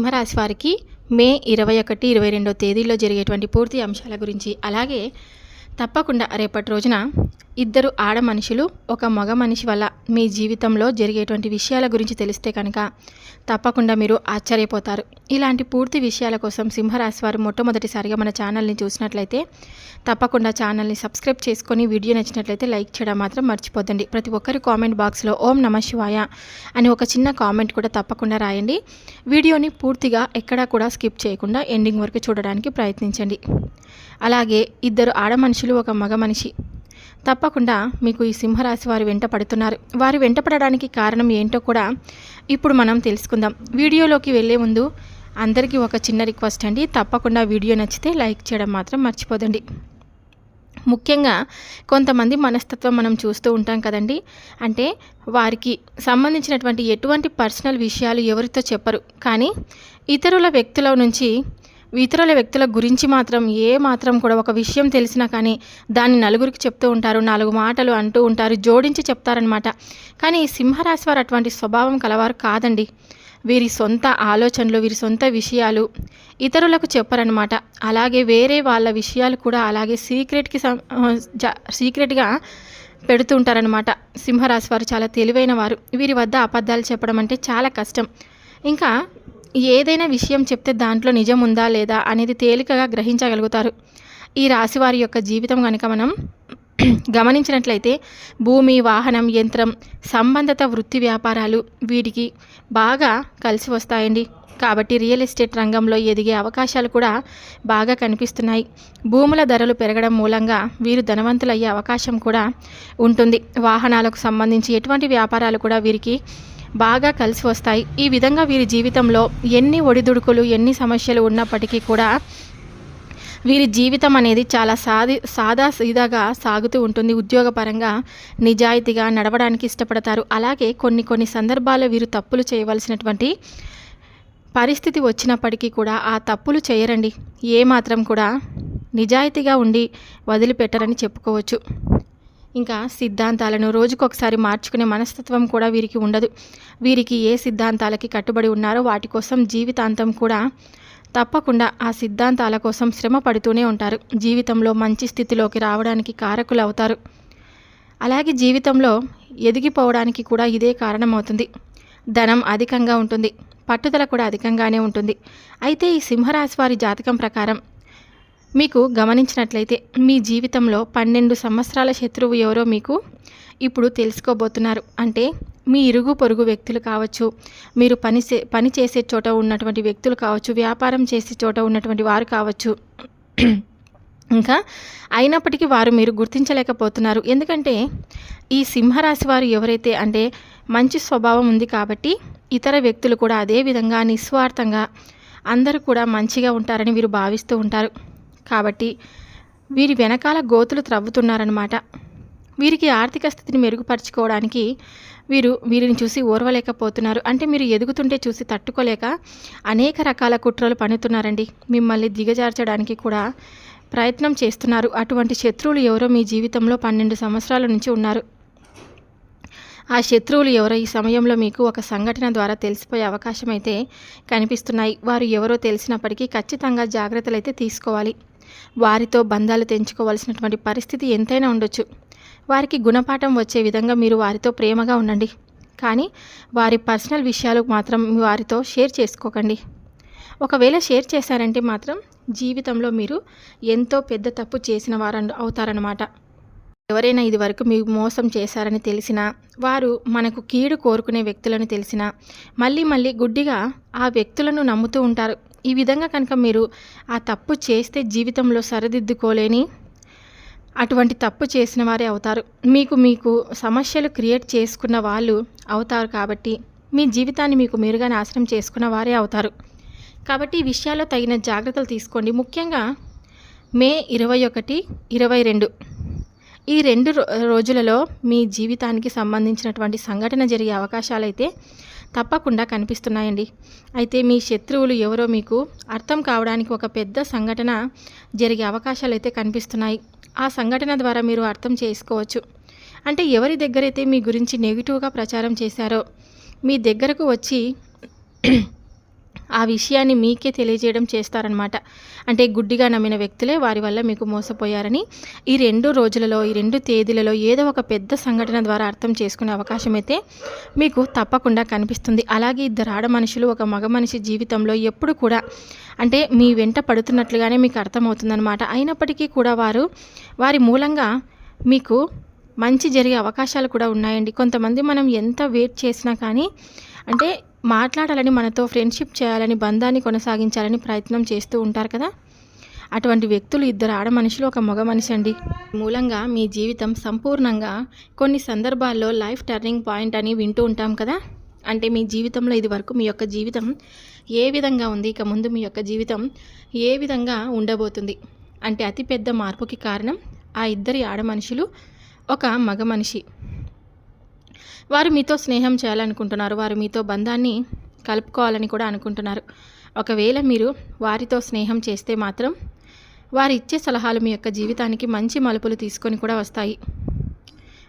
సింహరాశి వారికి మే ఇరవై ఒకటి ఇరవై రెండో తేదీలో జరిగేటువంటి పూర్తి అంశాల గురించి అలాగే తప్పకుండా రేపటి రోజున ఇద్దరు ఆడ మనుషులు ఒక మగ మనిషి వల్ల మీ జీవితంలో జరిగేటువంటి విషయాల గురించి తెలిస్తే కనుక తప్పకుండా మీరు ఆశ్చర్యపోతారు. ఇలాంటి పూర్తి విషయాల కోసం సింహరాశి వారు మొట్టమొదటిసారిగా మన ఛానల్ని చూసినట్లయితే తప్పకుండా ఛానల్ని సబ్స్క్రైబ్ చేసుకొని వీడియో నచ్చినట్లయితే లైక్ చేయడం మాత్రం మర్చిపోదండి ప్రతి ఒక్కరి కామెంట్ బాక్స్లో ఓం నమ శివాయ అని ఒక చిన్న కామెంట్ కూడా తప్పకుండా రాయండి. వీడియోని పూర్తిగా ఎక్కడా కూడా స్కిప్ చేయకుండా ఎండింగ్ వరకు చూడడానికి ప్రయత్నించండి. అలాగే ఇద్దరు ఆడ మనుషులు ఒక మగ మనిషి. తప్పకుండా మీకు ఈ సింహరాశి వారు వెంట పడుతున్నారు. వారు వెంట పడడానికి కారణం ఏంటో కూడా ఇప్పుడు మనం తెలుసుకుందాం. వీడియోలోకి వెళ్ళే ముందు అందరికీ ఒక చిన్న రిక్వెస్ట్ అండి. తప్పకుండా వీడియో నచ్చితే లైక్ చేయడం మాత్రం మర్చిపోదండి. ముఖ్యంగా కొంతమంది మనస్తత్వం మనం చూస్తూ ఉంటాం కదండి. అంటే వారికి సంబంధించినటువంటి ఎటువంటి పర్సనల్ విషయాలు ఎవరితో చెప్పరు. కానీ ఇతరుల వ్యక్తుల నుంచి ఇతరుల వ్యక్తుల గురించి మాత్రం ఏ మాత్రం కూడా ఒక విషయం తెలిసినా కానీ దాన్ని నలుగురికి చెప్తూ ఉంటారు నాలుగు మాటలు అంటూ ఉంటారు జోడించి చెప్తారనమాట కానీ సింహరాశి వారు అటువంటి స్వభావం కలవారు కాదండి. వీరి సొంత ఆలోచనలు వీరి సొంత విషయాలు ఇతరులకు చెప్పరనమాట అలాగే వేరే వాళ్ళ విషయాలు కూడా అలాగే సీక్రెట్కి సీక్రెట్గా పెడుతూ ఉంటారనమాట సింహరాశి వారు చాలా తెలివైన వారు. వీరి వద్ద అబద్ధాలు చెప్పడం అంటే చాలా కష్టం. ఇంకా ఏదైనా విషయం చెప్తే దాంట్లో నిజం ఉందా లేదా అనేది తేలికగా గ్రహించగలుగుతారు. ఈ రాశివారి యొక్క జీవితం కనుక మనం గమనించినట్లయితే భూమి వాహనం యంత్రం సంబంధిత వృత్తి వ్యాపారాలు వీటికి బాగా కలిసి వస్తాయండి. కాబట్టి రియల్ ఎస్టేట్ రంగంలో ఎదిగే అవకాశాలు కూడా బాగా కనిపిస్తున్నాయి. భూముల ధరలు పెరగడం మూలంగా వీరు ధనవంతులయ్యే అవకాశం కూడా ఉంటుంది. వాహనాలకు సంబంధించి ఎటువంటి వ్యాపారాలు కూడా వీరికి బాగా కలిసి వస్తాయి. ఈ విధంగా వీరి జీవితంలో ఎన్ని ఒడిదుడుకులు ఎన్ని సమస్యలు ఉన్నప్పటికీ కూడా వీరి జీవితం అనేది చాలా సాది సాదా సీదాగా సాగుతూ ఉంటుంది. ఉద్యోగపరంగా నిజాయితీగా నడవడానికి ఇష్టపడతారు. అలాగే కొన్ని కొన్ని సందర్భాల్లో వీరు తప్పులు చేయవలసినటువంటి పరిస్థితి వచ్చినప్పటికీ కూడా ఆ తప్పులు చేయరండి. ఏమాత్రం కూడా నిజాయితీగా ఉండి వదిలిపెట్టరని చెప్పుకోవచ్చు. ఇంకా సిద్ధాంతాలను రోజుకొకసారి మార్చుకునే మనస్తత్వం కూడా వీరికి ఉండదు. వీరికి ఏ సిద్ధాంతాలకి కట్టుబడి ఉన్నారో వాటి కోసం జీవితాంతం కూడా తప్పకుండా ఆ సిద్ధాంతాల కోసం శ్రమ పడుతూనే ఉంటారు. జీవితంలో మంచి స్థితిలోకి రావడానికి కారకులు అవుతారు అలాగే జీవితంలో ఎదిగిపోవడానికి కూడా ఇదే కారణమవుతుంది. ధనం అధికంగా ఉంటుంది. పట్టుదల కూడా అధికంగానే ఉంటుంది. అయితే ఈ సింహరాశి వారి జాతకం ప్రకారం మీకు గమనించినట్లయితే మీ జీవితంలో పన్నెండు సంవత్సరాల శత్రువు ఎవరో మీకు ఇప్పుడు తెలుసుకోబోతున్నారు. అంటే మీ ఇరుగు పొరుగు వ్యక్తులు కావచ్చు మీరు పని పని చేసే చోట ఉన్నటువంటి వ్యక్తులు కావచ్చు వ్యాపారం చేసే చోట ఉన్నటువంటి వారు కావచ్చు. ఇంకా అయినప్పటికీ వారు మీరు గుర్తించలేకపోతున్నారు. ఎందుకంటే ఈ సింహరాశి వారు ఎవరైతే అంటే మంచి స్వభావం ఉంది కాబట్టి ఇతర వ్యక్తులు కూడా అదే విధంగా నిస్వార్థంగా అందరూ కూడా మంచిగా ఉంటారని వీరు భావిస్తూ ఉంటారు. కాబట్టి వీరి వెనకాల గోతులు త్రవ్వుతున్నారనమాట వీరికి ఆర్థిక స్థితిని మెరుగుపరుచుకోవడానికి వీరు వీరిని చూసి ఓర్వలేకపోతున్నారు. అంటే మీరు ఎదుగుతుంటే చూసి తట్టుకోలేక అనేక రకాల కుట్రలు పన్నుతున్నారండి. మిమ్మల్ని దిగజార్చడానికి కూడా ప్రయత్నం చేస్తున్నారు. అటువంటి శత్రువులు ఎవరో మీ జీవితంలో పన్నెండు సంవత్సరాల నుంచి ఉన్నారు. ఆ శత్రువులు ఎవరో ఈ సమయంలో మీకు ఒక సంఘటన ద్వారా తెలిసిపోయే అవకాశం అయితే కనిపిస్తున్నాయి. వారు ఎవరో తెలిసినప్పటికీ ఖచ్చితంగా జాగ్రత్తలు అయితే తీసుకోవాలి. వారితో బంధాలు తెంచుకోవాల్సినటువంటి పరిస్థితి ఎంతైనా ఉండొచ్చు. వారికి గుణపాఠం వచ్చే విధంగా మీరు వారితో ప్రేమగా ఉండండి. కానీ వారి పర్సనల్ విషయాలు మాత్రం వారితో షేర్ చేసుకోకండి. ఒకవేళ షేర్ చేశారంటే మాత్రం జీవితంలో మీరు ఎంతో పెద్ద తప్పు చేసిన వారు అవుతారనమాట ఎవరైనా ఇది వరకు మోసం చేశారని తెలిసినా వారు మనకు కీడు కోరుకునే వ్యక్తులను తెలిసినా మళ్ళీ మళ్ళీ గుడ్డిగా ఆ వ్యక్తులను నమ్ముతూ ఉంటారు. ఈ విధంగా కనుక మీరు ఆ తప్పు చేస్తే జీవితంలో సరిదిద్దుకోలేని అటువంటి తప్పు చేసిన వారే అవుతారు. మీకు మీకు సమస్యలు క్రియేట్ చేసుకున్న వాళ్ళు అవుతారు కాబట్టి మీ జీవితాన్ని మీకు మీరుగా నాశనం చేసుకున్న వారే అవుతారు. కాబట్టి ఈ విషయాల్లో తగిన జాగ్రత్తలు తీసుకోండి. ముఖ్యంగా మే ఇరవై ఒకటి ఇరవై రెండు. ఈ రెండు రోజులలో మీ జీవితానికి సంబంధించినటువంటి సంఘటన జరిగే అవకాశాలు అయితే తప్పకుండా కనిపిస్తున్నాయండి. అయితే మీ శత్రువులు ఎవరో మీకు అర్థం కావడానికి ఒక పెద్ద సంఘటన జరిగే అవకాశాలు అయితే కనిపిస్తున్నాయి. ఆ సంఘటన ద్వారా మీరు అర్థం చేసుకోవచ్చు. అంటే ఎవరి దగ్గరైతే మీ గురించి నెగిటివ్గా ప్రచారం చేశారో మీ దగ్గరకు వచ్చి ఆ విషయాన్ని మీకే తెలియజేయడం చేస్తారనమాట అంటే గుడ్డిగా నమ్మిన వ్యక్తులే వారి వల్ల మీకు మోసపోయారని ఈ రెండు రోజులలో ఈ రెండు తేదీలలో ఏదో ఒక పెద్ద సంఘటన ద్వారా అర్థం చేసుకునే అవకాశం అయితే మీకు తప్పకుండా కనిపిస్తుంది. అలాగే ఇద్దరు ఆడ మనుషులు ఒక మగ మనిషి జీవితంలో ఎప్పుడు కూడా అంటే మీ వెంట పడుతున్నట్లుగానే మీకు అర్థమవుతుందనమాట అయినప్పటికీ కూడా వారు వారి మూలంగా మీకు మంచి జరిగే అవకాశాలు కూడా ఉన్నాయండి. కొంతమంది మనం ఎంత వెయిట్ చేసినా కానీ అంటే మాట్లాడాలని మనతో ఫ్రెండ్షిప్ చేయాలని బంధాన్ని కొనసాగించాలని ప్రయత్నం చేస్తూ ఉంటారు కదా? అటువంటి వ్యక్తులు ఇద్దరు ఆడ మనుషులు ఒక మగ మనిషి అండి. మూలంగా మీ జీవితం సంపూర్ణంగా కొన్ని సందర్భాల్లో లైఫ్ టర్నింగ్ పాయింట్ అని వింటూ ఉంటాం కదా? అంటే మీ జీవితంలో ఇది వరకు మీ యొక్క జీవితం ఏ విధంగా ఉంది? ఇక ముందు మీ యొక్క జీవితం ఏ విధంగా ఉండబోతుంది? అంటే అతిపెద్ద మార్పుకి కారణం ఆ ఇద్దరి ఆడ మనుషులు ఒక మగ మనిషి. వారు మీతో స్నేహం చేయాలనుకుంటున్నారు. వారు మీతో బంధాన్ని కలుపుకోవాలని కూడా అనుకుంటున్నారు. ఒకవేళ మీరు వారితో స్నేహం చేస్తే మాత్రం వారు ఇచ్చే సలహాలు మీ యొక్క జీవితానికి మంచి మలుపులు తీసుకొని కూడా వస్తాయి.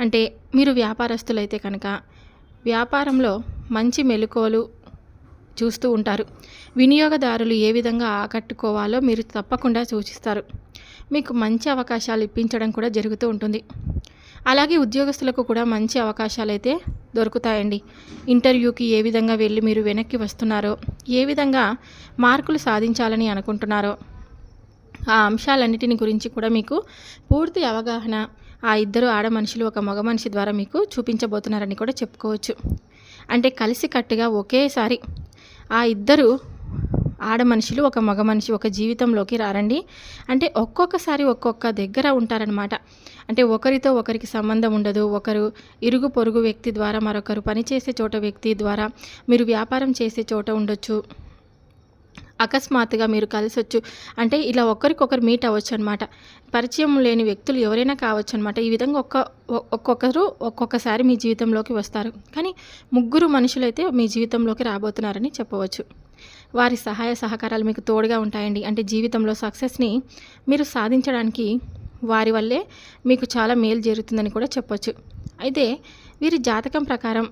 అంటే మీరు వ్యాపారస్తులైతే కనుక వ్యాపారంలో మంచి మెలకువలు చూస్తూ ఉంటారు. వినియోగదారులు ఏ విధంగా ఆకట్టుకోవాలో మీరు తప్పకుండా సూచిస్తారు. మీకు మంచి అవకాశాలు ఇప్పించడం కూడా జరుగుతూ ఉంటుంది. అలాగే ఉద్యోగస్తులకు కూడా మంచి అవకాశాలు అయితే దొరుకుతాయండి. ఇంటర్వ్యూకి ఏ విధంగా వెళ్ళి మీరు వెనక్కి వస్తున్నారో ఏ విధంగా మార్కులు సాధించాలని అనుకుంటున్నారో ఆ అంశాలన్నిటిని గురించి కూడా మీకు పూర్తి అవగాహన ఆ ఇద్దరు ఆడ మనుషులు ఒక మగ మనిషి ద్వారా మీకు చూపించబోతున్నారని కూడా చెప్పుకోవచ్చు. అంటే కలిసికట్టుగా ఒకేసారి ఆ ఇద్దరు ఆడ మనుషులు ఒక మగ మనిషి ఒక జీవితంలోకి రారండి. అంటే ఒక్కొక్కసారి ఒక్కొక్క దగ్గర ఉంటారనమాట అంటే ఒకరితో ఒకరికి సంబంధం ఉండదు. ఒకరు ఇరుగు పొరుగు వ్యక్తి ద్వారా మరొకరు పనిచేసే చోట వ్యక్తి ద్వారా మీరు వ్యాపారం చేసే చోట ఉండొచ్చు. అకస్మాత్తుగా మీరు కలిసొచ్చు. అంటే ఇలా ఒకరికొకరు మీట్ అవ్వచ్చు అనమాట పరిచయం లేని వ్యక్తులు ఎవరైనా కావచ్చు అనమాట ఈ విధంగా ఒక్క ఒక్కొక్కరు ఒక్కొక్కసారి మీ జీవితంలోకి వస్తారు. కానీ ముగ్గురు మనుషులైతే మీ జీవితంలోకి రాబోతున్నారని చెప్పవచ్చు. వారి సహాయ సహకారాలు మీకు తోడుగా ఉంటాయండి. అంటే జీవితంలో సక్సెస్ని మీరు సాధించడానికి వారి వల్లే మీకు చాలా మేలు జరుగుతుందని కూడా చెప్పొచ్చు. అయితే వీరి జాతకం ప్రకారం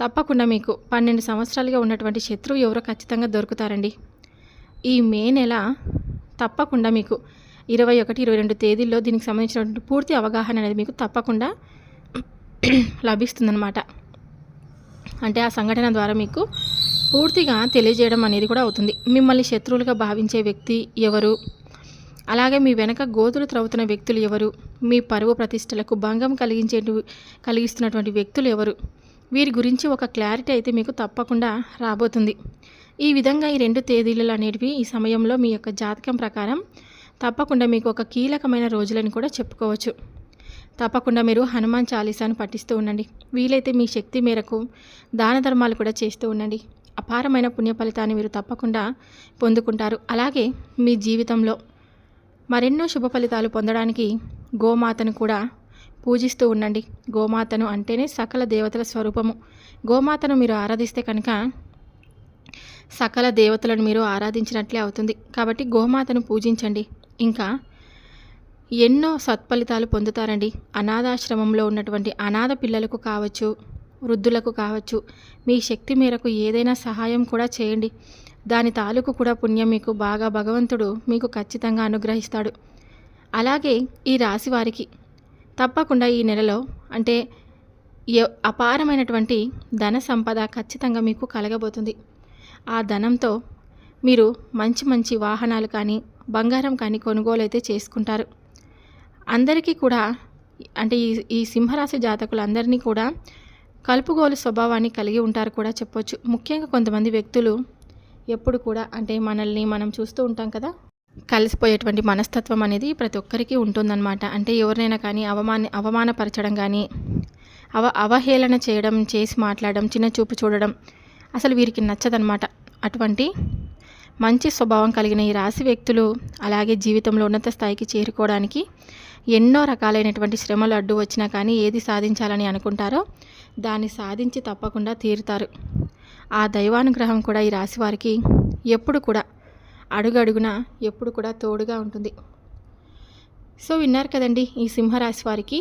తప్పకుండా మీకు పన్నెండు సంవత్సరాలుగా ఉన్నటువంటి శత్రువు ఎవరో ఖచ్చితంగా దొరుకుతారండి. ఈ మే నెల తప్పకుండా మీకు ఇరవై ఒకటి ఇరవై రెండు తేదీల్లో దీనికి సంబంధించినటువంటి పూర్తి అవగాహన అనేది మీకు తప్పకుండా లభిస్తుందన్నమాట. అంటే ఆ సంఘటన ద్వారా మీకు పూర్తిగా తెలియజేయడం అనేది కూడా అవుతుంది. మిమ్మల్ని శత్రువులుగా భావించే వ్యక్తి ఎవరు? అలాగే మీ వెనక గోతులు త్రవ్వుతున్న వ్యక్తులు ఎవరు? మీ పరువు ప్రతిష్టలకు భంగం కలిగించే కలిగిస్తున్నటువంటి వ్యక్తులు ఎవరు? వీరి గురించి ఒక క్లారిటీ అయితే మీకు తప్పకుండా రాబోతుంది. ఈ విధంగా ఈ రెండు తేదీలు అనేటివి ఈ సమయంలో మీ యొక్క జాతకం ప్రకారం తప్పకుండా మీకు ఒక కీలకమైన రోజులని కూడా చెప్పుకోవచ్చు. తప్పకుండా మీరు హనుమాన్ చాలీసాను పఠిస్తూ ఉండండి. వీలైతే మీ శక్తి మేరకు దాన ధర్మాలు కూడా చేస్తూ ఉండండి. అపారమైన పుణ్య ఫలితాన్ని మీరు తప్పకుండా పొందుకుంటారు. అలాగే మీ జీవితంలో మరెన్నో శుభ ఫలితాలు పొందడానికి గోమాతను కూడా పూజిస్తూ ఉండండి. గోమాతను అంటేనే సకల దేవతల స్వరూపము. గోమాతను మీరు ఆరాధిస్తే కనుక సకల దేవతలను మీరు ఆరాధించినట్లే అవుతుంది. కాబట్టి గోమాతను పూజించండి. ఇంకా ఎన్నో సత్ఫలితాలు పొందుతారండి. అనాథాశ్రమంలో ఉన్నటువంటి అనాథ పిల్లలకు కావచ్చు వృద్ధులకు కావచ్చు మీ శక్తి మేరకు ఏదైనా సహాయం కూడా చేయండి. దాని తాలూకు కూడా పుణ్యం మీకు. బాగా భగవంతుడు మీకు ఖచ్చితంగా అనుగ్రహిస్తాడు. అలాగే ఈ రాశి వారికి తప్పకుండా ఈ నెలలో అంటే అపారమైనటువంటి ధన సంపద ఖచ్చితంగా మీకు కలగబోతుంది. ఆ ధనంతో మీరు మంచి మంచి వాహనాలు కానీ బంగారం కానీ కొనుగోలు అయితే చేసుకుంటారు. అందరికీ కూడా అంటే ఈ ఈ సింహరాశి జాతకులందరినీ కూడా కలుపుగోలు స్వభావాన్ని కలిగి ఉంటారు కూడా చెప్పొచ్చు. ముఖ్యంగా కొంతమంది వ్యక్తులు ఎప్పుడు కూడా అంటే మనల్ని మనం చూస్తూ ఉంటాం కదా కలిసిపోయేటువంటి మనస్తత్వం అనేది ప్రతి ఒక్కరికి ఉంటుందన్నమాట. అంటే ఎవరినైనా కానీ అవమాన అవమానపరచడం కానీ అవ అవహేళన చేయడం చేసి మాట్లాడడం చిన్న చూపు చూడడం అసలు వీరికి నచ్చదనమాట అటువంటి మంచి స్వభావం కలిగిన ఈ రాశి వ్యక్తులు అలాగే జీవితంలో ఉన్నత స్థాయికి చేరుకోవడానికి ఎన్నో రకాలైనటువంటి శ్రమలు అడ్డు వచ్చినా కానీ ఏది సాధించాలని అనుకుంటారో దాన్ని సాధించి తప్పకుండా తీరుతారు. ఆ దైవానుగ్రహం కూడా ఈ రాశి వారికి ఎప్పుడు కూడా అడుగడుగున ఎప్పుడు కూడా తోడుగా ఉంటుంది. సో విన్నారు కదండి ఈ సింహరాశి వారికి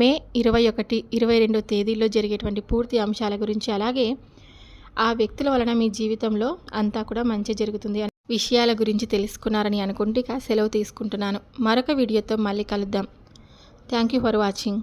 మే ఇరవై ఒకటి ఇరవై రెండో తేదీల్లో జరిగేటువంటి పూర్తి అంశాల గురించి అలాగే ఆ వ్యక్తుల వలన మీ జీవితంలో అంతా కూడా మంచి జరుగుతుంది అని విషయాల గురించి తెలుసుకున్నారని అనుకుంటే సెలవు తీసుకుంటున్నాను. మరొక వీడియోతో మళ్ళీ కలుద్దాం. Thank you for watching.